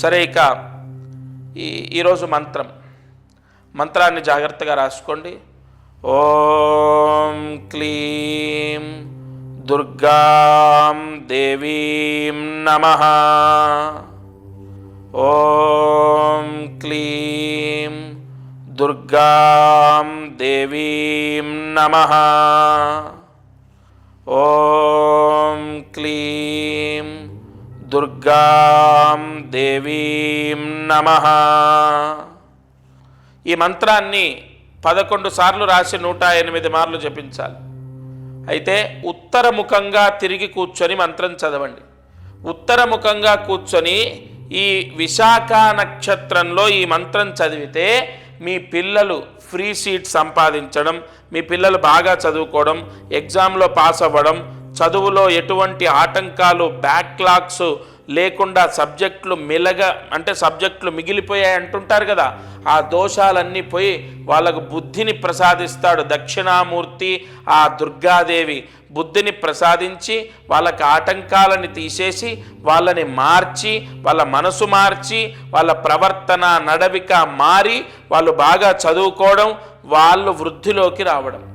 సరే ఇక ఈ ఈరోజు మంత్రం. మంత్రాన్ని జాగ్రత్తగా రాసుకోండి. ఓం క్లీం దుర్గాం దేవీం నమ. ఓం క్లీం దుర్గాం దేవీం నమ. ఓం దుర్గాం దేవీం నమ. ఈ మంత్రాన్ని పదకొండు సార్లు రాసి నూట ఎనిమిది మార్లు జపించాలి. అయితే ఉత్తరముఖంగా తిరిగి కూర్చొని మంత్రం చదవండి. ఉత్తరముఖంగా కూర్చొని ఈ విశాఖ నక్షత్రంలో ఈ మంత్రం చదివితే మీ పిల్లలు ఫ్రీ సీట్ సంపాదించడం మీ పిల్లలు బాగా చదువుకోవడం ఎగ్జామ్లో పాస్ అవ్వడం చదువులో ఎటువంటి ఆటంకాలు బ్యాక్లాగ్స్ లేకుండా సబ్జెక్టులు మిలగ అంటే సబ్జెక్టులు మిగిలిపోయాయి అంటుంటారు కదా ఆ దోషాలన్నీ పోయి వాళ్ళకు బుద్ధిని ప్రసాదిస్తాడు దక్షిణామూర్తి ఆ దుర్గాదేవి. బుద్ధిని ప్రసాదించి వాళ్ళకి ఆటంకాలని తీసేసి వాళ్ళని మార్చి వాళ్ళ మనసు మార్చి వాళ్ళ ప్రవర్తన నడవిక మారి వాళ్ళు బాగా చదువుకోవడం వాళ్ళు వృద్ధిలోకి రావడం.